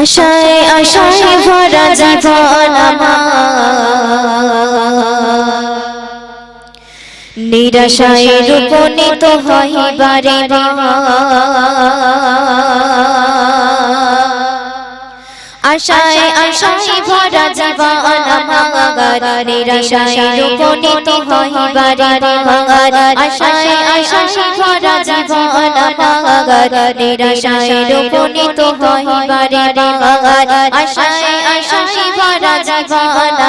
আশায় আশায় ভরা জীবন নিরাশায় রূপনীত হয় বারে আশায় আশায় ভরা জীবন আমার নিরাশায় রূপনীত হয় বারে আশায় আশায় ভরা জীবন আমার নিরাশায় রূপনীত হয় বারে আশায় আশায় ভরা জীবন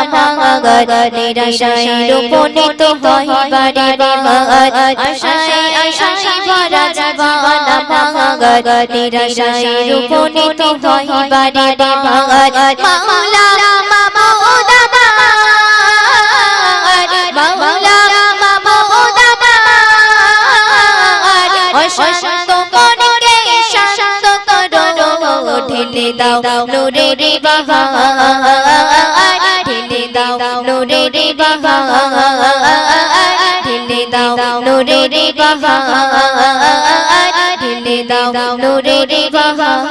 আমার নিরাশায় রূপনীত হয় বারে আশায় আশায় ভরা জীবন আমার নিরাশায় রূপনীত হয় বারে মাওলা অশান্ত মনকে শান্ত করো ঢেলে দাও নূরের বাহার দাও নূরের বাহার ঢেলে দাও নূরের বাহার ঢেলে দাও নূরের বাহার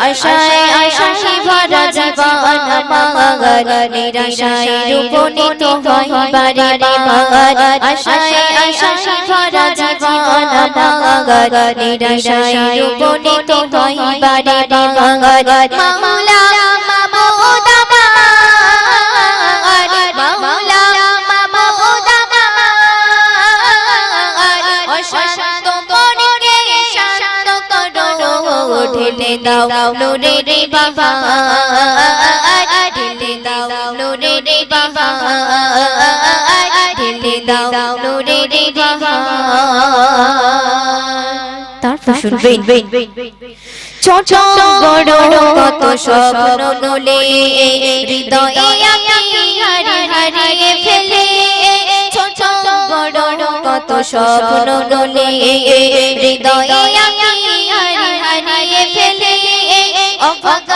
আশায় আশায় ভরা জীবন আমার নিরাশায় রূপনীত হয় বারে বারে আশায় আশায় ভরা জীবন আমার নিরাশায় রূপনীত হয় বারে বারে মাওলা ঢেলে দাও নূরের বাহার ঢেলে দাও বাহার ঢেলে দাও তারপর শুনবেন ছোট বড় কত স্বপ্ন নলে। হৃদয়ে হারিয়ে ফেলে। ছোট বড় কত স্বপ্ন নলে।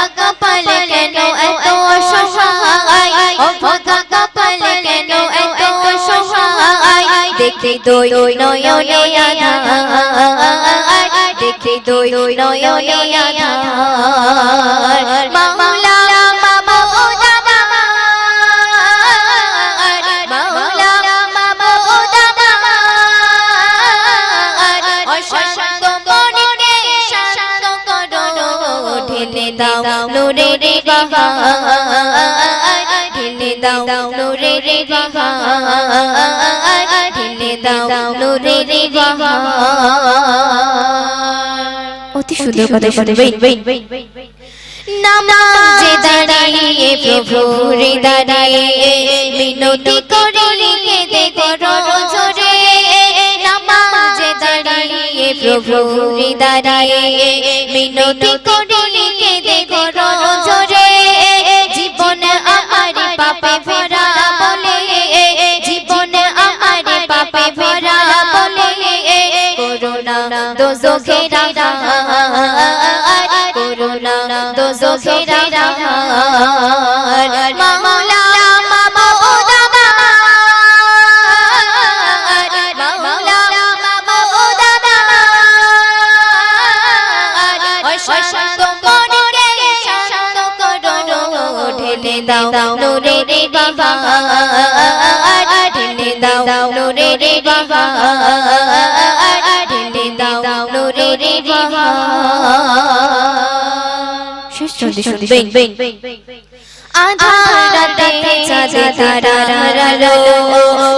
কপাল কেন এত অসহায় অভাগা কপাল কেন এত অসহায় দেখে দই নয়নে আধার দেখে দই নয়নে আধার দাও নূরের বাহার ঢেলে দাও নূরের বাহার ঢেলে দাও নূরের বাহার অতি সুন্দর কথা শুনবেন নামাজে দাঁড়িয়ে প্রভুর দাঁড়িয়ে মিনতি করে কেঁদে করো জোরে। নামাজে দাঁড়িয়ে প্রভুর দাঁড়িয়ে মিনতি করে করোনা দোজখেরা করোনা দোজখেরা মাওলা মাবুদ আমার মাওলা মাবুদ আমার অশান্ত মনকে শান্ত করো, ঢেলে দাও নূরের বাহার ঢেলে নূরের আধার রাতে চাঁদে তারার আলো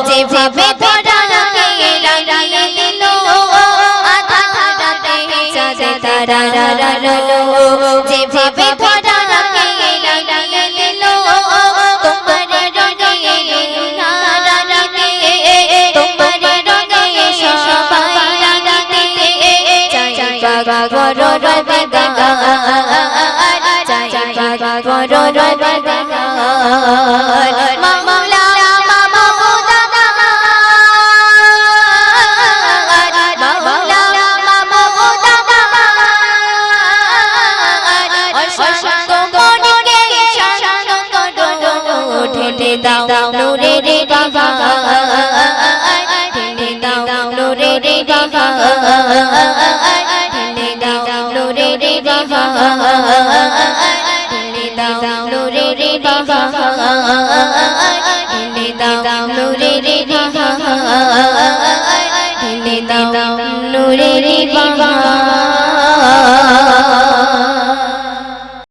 যেভাবে ধরা লাগিয়ে দিল আধার রাতে চাঁদে তারার আলো চাই বাবা বড় রবে গাগা চাই বাবা বড় রবে গাগা মামলা মামুদ আমার মামলা মামুদ আমার অশান্ত মনকে শান্ত করো ঢেলে দাও নূরের বাহার ঢেলে দাও নূরের বাহার ঢেলে দাও নূরের বাহার দাও রে বাহার ঢেলে দাও নূরের বাহার